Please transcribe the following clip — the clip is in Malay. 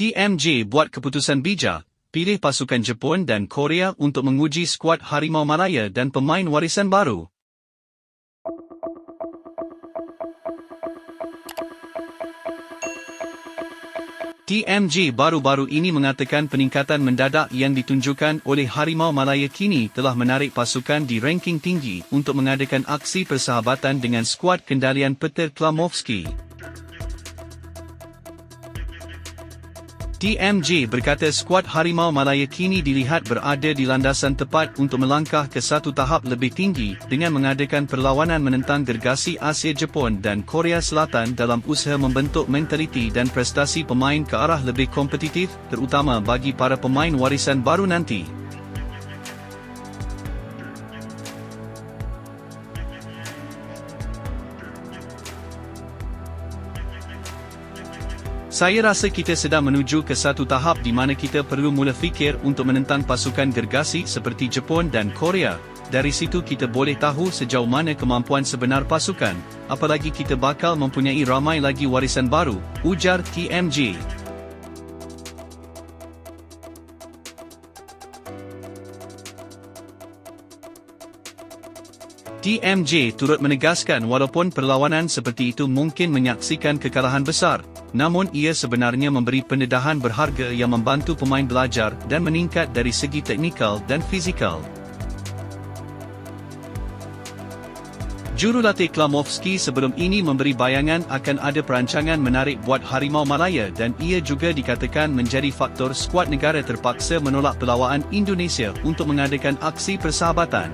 TMJ buat keputusan bijak, pilih pasukan Jepun dan Korea untuk menguji skuad Harimau Malaya dan pemain warisan baru. TMJ baru-baru ini mengatakan peningkatan mendadak yang ditunjukkan oleh Harimau Malaya kini telah menarik pasukan di ranking tinggi untuk mengadakan aksi persahabatan dengan skuad kendalian Peter Klamovski. TMJ berkata skuad Harimau Malaya kini dilihat berada di landasan tepat untuk melangkah ke satu tahap lebih tinggi dengan mengadakan perlawanan menentang gergasi Asia Jepun dan Korea Selatan dalam usaha membentuk mentaliti dan prestasi pemain ke arah lebih kompetitif terutama bagi para pemain warisan baru nanti. Saya rasa kita sedang menuju ke satu tahap di mana kita perlu mula fikir untuk menentang pasukan gergasi seperti Jepun dan Korea. Dari situ kita boleh tahu sejauh mana kemampuan sebenar pasukan, apalagi kita bakal mempunyai ramai lagi warisan baru, ujar TMJ. TMJ turut menegaskan walaupun perlawanan seperti itu mungkin menyaksikan kekalahan besar, namun ia sebenarnya memberi pendedahan berharga yang membantu pemain belajar dan meningkat dari segi teknikal dan fizikal. Jurulatih Klamovski sebelum ini memberi bayangan akan ada perancangan menarik buat Harimau Malaya dan ia juga dikatakan menjadi faktor skuad negara terpaksa menolak pelawaan Indonesia untuk mengadakan aksi persahabatan.